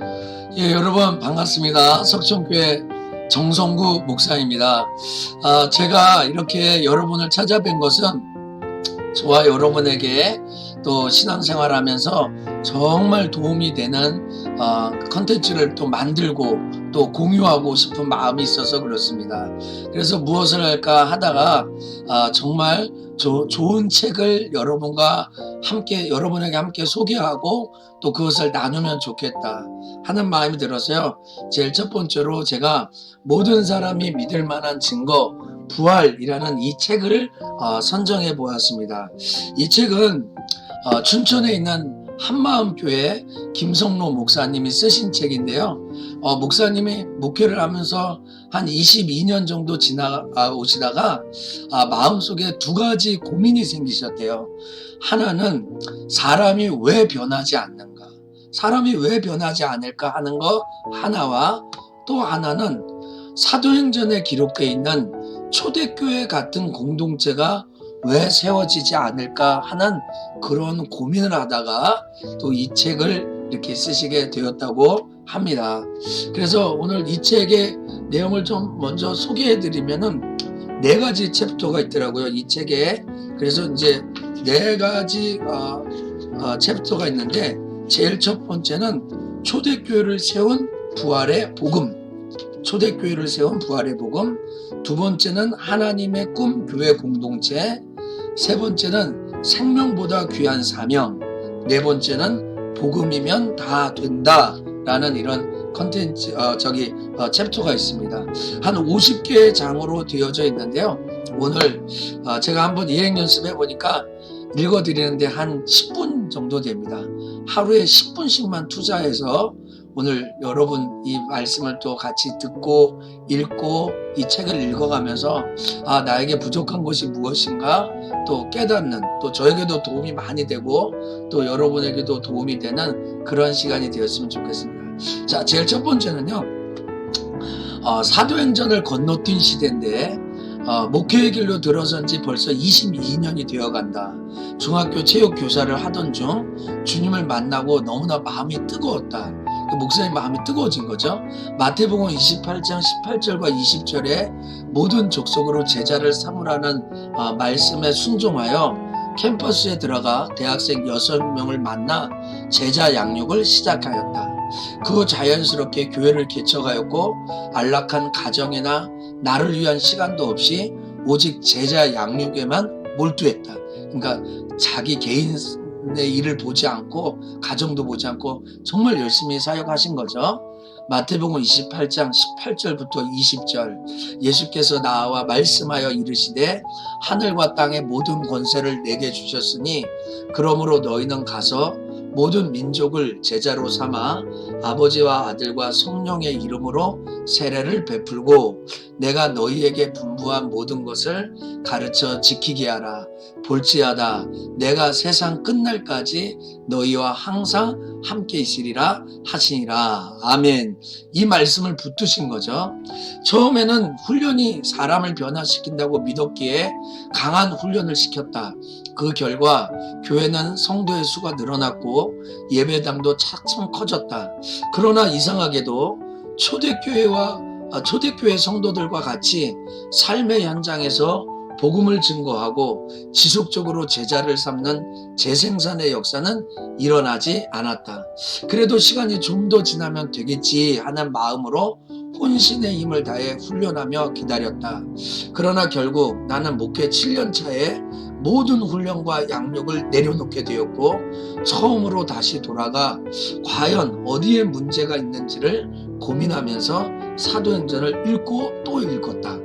예, 여러분 반갑습니다. 석천교회 정성구 목사입니다. 아, 제가 이렇게 여러분을 찾아뵌 것은 저와 여러분에게 또 신앙생활하면서 정말 도움이 되는 어, 컨텐츠를 또 만들고 또 공유하고 싶은 마음이 있어서 그렇습니다. 그래서 무엇을 할까 하다가 아, 정말 조- 좋은 책을 여러분과 함께 여러분에게 함께 소개하고 또 그것을 나누면 좋겠다 하는 마음이 들어서요. 제일 첫 번째로 제가 모든 사람이 믿을 만한 증거 부활이라는 이 책을 어, 선정해 보았습니다. 이 책은 어, 춘천에 있는 한마음교회 김성로 목사님이 쓰신 책인데요. 어, 목사님이 목회를 하면서 한 22년 정도 지나오시다가 아, 마음속에 두 가지 고민이 생기셨대요. 하나는 사람이 왜 변하지 않는가? 사람이 왜 변하지 않을까 하는 거 하나와 또 하나는 사도행전에 기록되어 있는 초대교회 같은 공동체가 왜 세워지지 않을까 하는 그런 고민을 하다가 또 이 책을 이렇게 쓰시게 되었다고 합니다. 그래서 오늘 이 책의 내용을 좀 먼저 소개해 드리면은 네 가지 챕터가 있더라고요. 이 책에. 그래서 이제 네 가지 어, 어, 챕터가 있는데 제일 첫 번째는 초대교회를 세운 부활의 복음. 초대교회를 세운 부활의 복음. 두 번째는 하나님의 꿈 교회 공동체. 세 번째는 생명보다 귀한 사명. 네 번째는 복음이면 다 된다라는 이런 컨텐츠 어, 저기 어, 챕터가 있습니다. 한 50개의 장으로 되어져 있는데요. 오늘 어, 제가 한번 이행 연습해 보니까 읽어드리는데 한 10분 정도 됩니다. 하루에 10분씩만 투자해서 오늘 여러분 이 말씀을 또 같이 듣고 읽고 이 책을 읽어가면서 아 나에게 부족한 것이 무엇인가 또 깨닫는 또 저에게도 도움이 많이 되고 또 여러분에게도 도움이 되는 그런 시간이 되었으면 좋겠습니다. 자 제일 첫 번째는요 어, 사도행전을 건너뛴 시대인데 어, 목회의 길로 들어선 지 벌써 22년이 되어 간다. 중학교 체육 교사를 하던 중 주님을 만나고 너무나 마음이 뜨거웠다. 그 목사님 마음이 뜨거워진 거죠. 마태복음 28장 18절과 20절에 모든 족속으로 제자를 삼으라는 어, 말씀에 순종하여 캠퍼스에 들어가 대학생 6명을 만나 제자 양육을 시작하였다. 그 자연스럽게 교회를 개척하였고 안락한 가정이나 나를 위한 시간도 없이 오직 제자 양육에만 몰두했다. 그러니까 자기 개인 의 일을 보지 않고 가정도 보지 않고 정말 열심히 사역하신 거죠. 마태복음 28장 18절부터 20절 예수께서 나와 말씀하여 이르시되 하늘과 땅의 모든 권세를 내게 주셨으니 그러므로 너희는 가서 모든 민족을 제자로 삼아 아버지와 아들과 성령의 이름으로 세례를 베풀고 내가 너희에게 분부한 모든 것을 가르쳐 지키게 하라. 볼지어다 내가 세상 끝날까지 너희와 항상 함께 있으리라 하시니라. 아멘. 이 말씀을 붙드신 거죠. 처음에는 훈련이 사람을 변화시킨다고 믿었기에 강한 훈련을 시켰다. 그 결과 교회는 성도의 수가 늘어났고 예배당도 차츰 커졌다. 그러나 이상하게도 초대교회와 아, 초대교회 성도들과 같이 삶의 현장에서 복음을 증거하고 지속적으로 제자를 삼는 재생산의 역사는 일어나지 않았다. 그래도 시간이 좀 더 지나면 되겠지 하는 마음으로 혼신의 힘을 다해 훈련하며 기다렸다. 그러나 결국 나는 목회 7년 차에 모든 훈련과 양육을 내려놓게 되었고 처음으로 다시 돌아가 과연 어디에 문제가 있는지를 고민하면서 사도행전을 읽고 또 읽었다.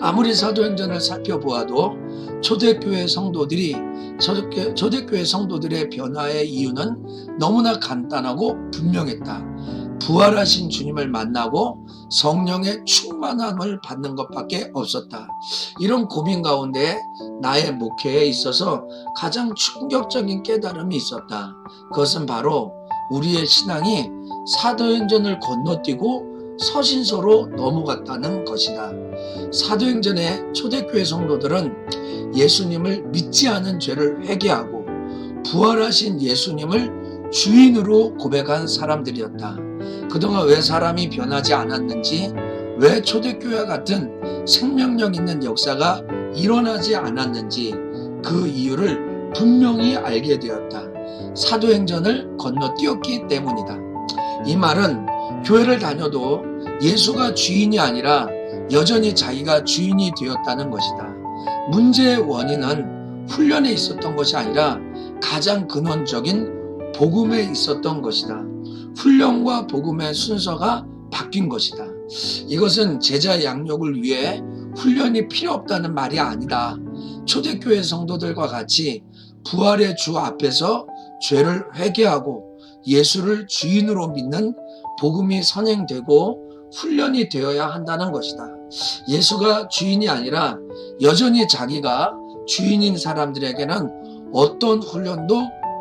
아무리 사도행전을 살펴보아도 초대교회 성도들이 초대교- 초대교회 성도들의 변화의 이유는 너무나 간단하고 분명했다. 부활하신 주님을 만나고 성령의 충만함을 받는 것밖에 없었다. 이런 고민 가운데 나의 목회에 있어서 가장 충격적인 깨달음이 있었다. 그것은 바로 우리의 신앙이 사도행전을 건너뛰고 서신서로 넘어갔다는 것이다. 사도행전의 초대교회 성도들은 예수님을 믿지 않은 죄를 회개하고 부활하신 예수님을 주인으로 고백한 사람들이었다. 그동안 왜 사람이 변하지 않았는지, 왜 초대교회와 같은 생명력 있는 역사가 일어나지 않았는지 그 이유를 분명히 알게 되었다. 사도행전을 건너뛰었기 때문이다. 이 말은 교회를 다녀도 예수가 주인이 아니라 여전히 자기가 주인이 되었다는 것이다. 문제의 원인은 훈련에 있었던 것이 아니라 가장 근원적인 복음에 있었던 것이다. 훈련과 복음의 순서가 바뀐 것이다. 이것은 제자 양육을 위해 훈련이 필요 없다는 말이 아니다. 초대교회 성도들과 같이 부활의 주 앞에서 죄를 회개하고 예수를 주인으로 믿는 복음이 선행되고 훈련이 되어야 한다는 것이다. 예수가 주인이 아니라 여전히 자기가 주인인 사람들에게는 어떤 훈련도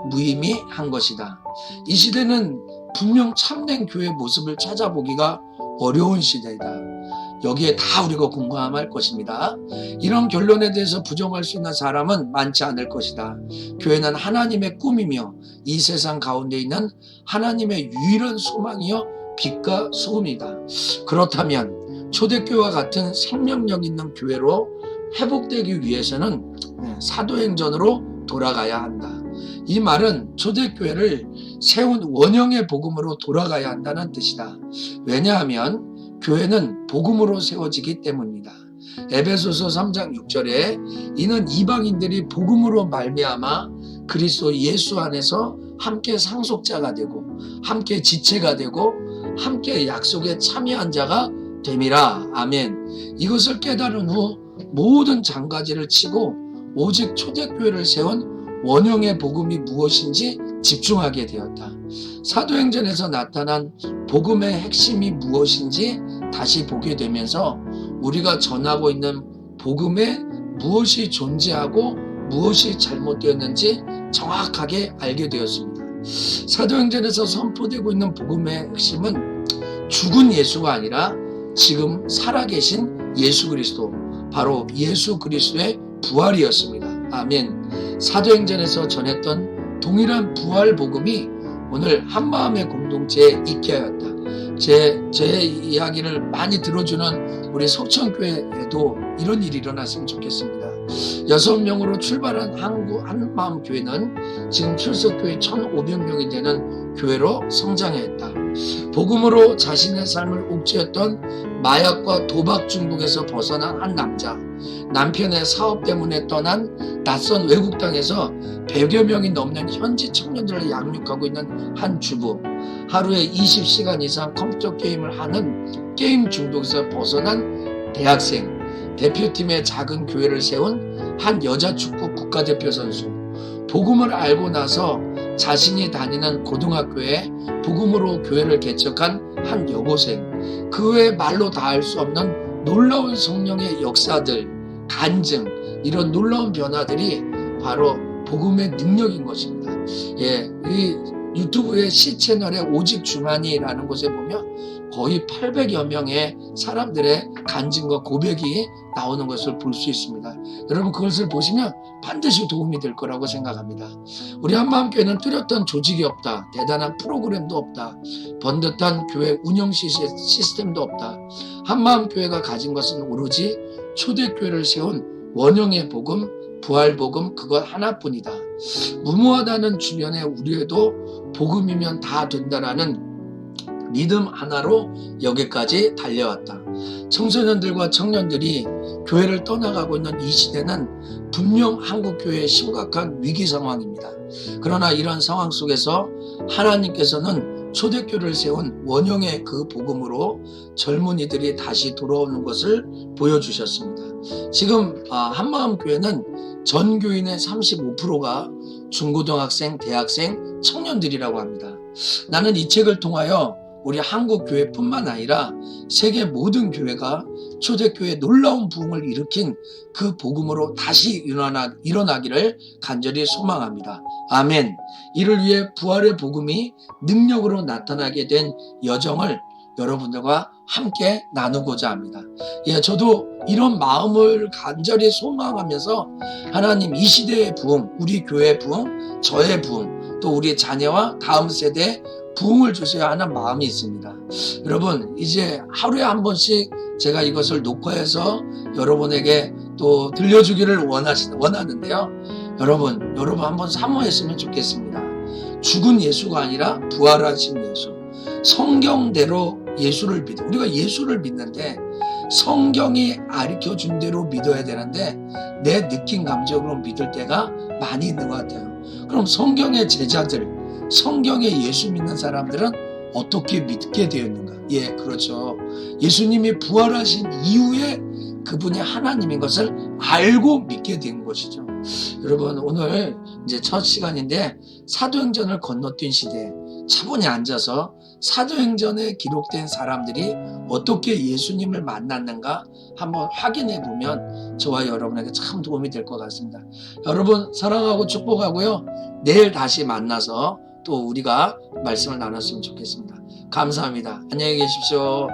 무의미한 것이다. 이 시대는 분명 참된 교회 모습을 찾아보기가 어려운 시대이다. 여기에 다 우리가 공감할 것입니다. 이런 결론에 대해서 부정할 수 있는 사람은 많지 않을 것이다. 교회는 하나님의 꿈이며 이 세상 가운데 있는 하나님의 유일한 소망이요 빛과 소음이다. 그렇다면 초대교회와 같은 생명력 있는 교회로 회복되기 위해서는 사도행전으로 돌아가야 한다. 이 말은 초대교회를 세운 원형의 복음으로 돌아가야 한다는 뜻이다. 왜냐하면 교회는 복음으로 세워지기 때문이다. 에베소서 3장 6절에 이는 이방인들이 복음으로 말미암아 그리스도 예수 안에서 함께 상속자가 되고 함께 지체가 되고 함께 약속에 참여한 자가 됨이라 아멘. 이것을 깨달은 후 모든 장가지를 치고 오직 초대교회를 세운 원형의 복음이 무엇인지 집중하게 되었다. 사도행전에서 나타난 복음의 핵심이 무엇인지 다시 보게 되면서 우리가 전하고 있는 복음에 무엇이 존재하고 무엇이 잘못되었는지 정확하게 알게 되었습니다. 사도행전에서 선포되고 있는 복음의 핵심은 죽은 예수가 아니라 지금 살아계신 예수 그리스도, 바로 예수 그리스도의 부활이었습니다. 아멘. 사도행전에서 전했던 동일한 부활 복음이 오늘 한마음의 공동체에 있게 하였다. 제, 제 이야기를 많이 들어주는 우리 속천교회에도 이런 일이 일어났으면 좋겠습니다. 여섯 명으로 출발한 한국 한마음 교회는 지금 출석교회 1,500명이 되는 교회로 성장했다. 복음으로 자신의 삶을 옥죄었던 마약과 도박 중독에서 벗어난 한 남자. 남편의 사업 때문에 떠난 낯선 외국 땅에서 100여 명이 넘는 현지 청년들을 양육하고 있는 한 주부. 하루에 20시간 이상 컴퓨터 게임을 하는 게임 중독에서 벗어난 대학생. 대표팀의 작은 교회를 세운 한 여자 축구 국가대표 선수. 복음을 알고 나서 자신이 다니는 고등학교에 복음으로 교회를 개척한 한 여고생. 그 외에 말로 다 할 수 없는 놀라운 성령의 역사들, 간증, 이런 놀라운 변화들이 바로 복음의 능력인 것입니다. 예, 이 유튜브의 시 채널에 오직 주만이라는 곳에 보면 거의 800여 명의 사람들의 간증과 고백이 나오는 것을 볼 수 있습니다. 여러분 그것을 보시면 반드시 도움이 될 거라고 생각합니다. 우리 한마음교회는 뚜렷한 조직이 없다. 대단한 프로그램도 없다. 번듯한 교회 운영 시스템도 없다. 한마음교회가 가진 것은 오로지 초대교회를 세운 원형의 복음, 부활복음 그것 하나뿐이다. 무모하다는 주변에 우리에도 복음이면 다 된다라는 믿음 하나로 여기까지 달려왔다. 청소년들과 청년들이 교회를 떠나가고 있는 이 시대는 분명 한국교회의 심각한 위기 상황입니다. 그러나 이런 상황 속에서 하나님께서는 초대교를 세운 원형의 그 복음으로 젊은이들이 다시 돌아오는 것을 보여주셨습니다. 지금 아, 한마음교회는 전 교인의 35%가 중고등학생, 대학생, 청년들이라고 합니다. 나는 이 책을 통하여 우리 한국 교회뿐만 아니라 세계 모든 교회가 초대교회 놀라운 부흥을 일으킨 그 복음으로 다시 일어나, 일어나기를 간절히 소망합니다. 아멘. 이를 위해 부활의 복음이 능력으로 나타나게 된 여정을 여러분들과 함께 나누고자 합니다. 예, 저도 이런 마음을 간절히 소망하면서 하나님 이 시대의 부흥, 우리 교회의 부흥, 저의 부흥, 또 우리의 자녀와 다음 세대에 부흥을 주셔야 하는 마음이 있습니다. 여러분, 이제 하루에 한 번씩 제가 이것을 녹화해서 여러분에게 또 들려주기를 원하시, 원하는데요. 여러분, 여러분 한번 사모했으면 좋겠습니다. 죽은 예수가 아니라 부활하신 예수. 성경대로 예수를 믿어. 우리가 예수를 믿는데 성경이 가르쳐 준 대로 믿어야 되는데 내 느낌 감정으로 믿을 때가 많이 있는 것 같아요. 그럼 성경의 제자들, 성경의 예수 믿는 사람들은 어떻게 믿게 되었는가? 예, 그렇죠. 예수님이 부활하신 이후에 그분이 하나님인 것을 알고 믿게 된 것이죠. 여러분, 오늘 이제 첫 시간인데 사도행전을 건너뛴 시대에 차분히 앉아서 사도행전에 기록된 사람들이 어떻게 예수님을 만났는가 한번 확인해 보면 저와 여러분에게 참 도움이 될 것 같습니다. 여러분 사랑하고 축복하고요. 내일 다시 만나서 또 우리가 말씀을 나눴으면 좋겠습니다. 감사합니다. 안녕히 계십시오.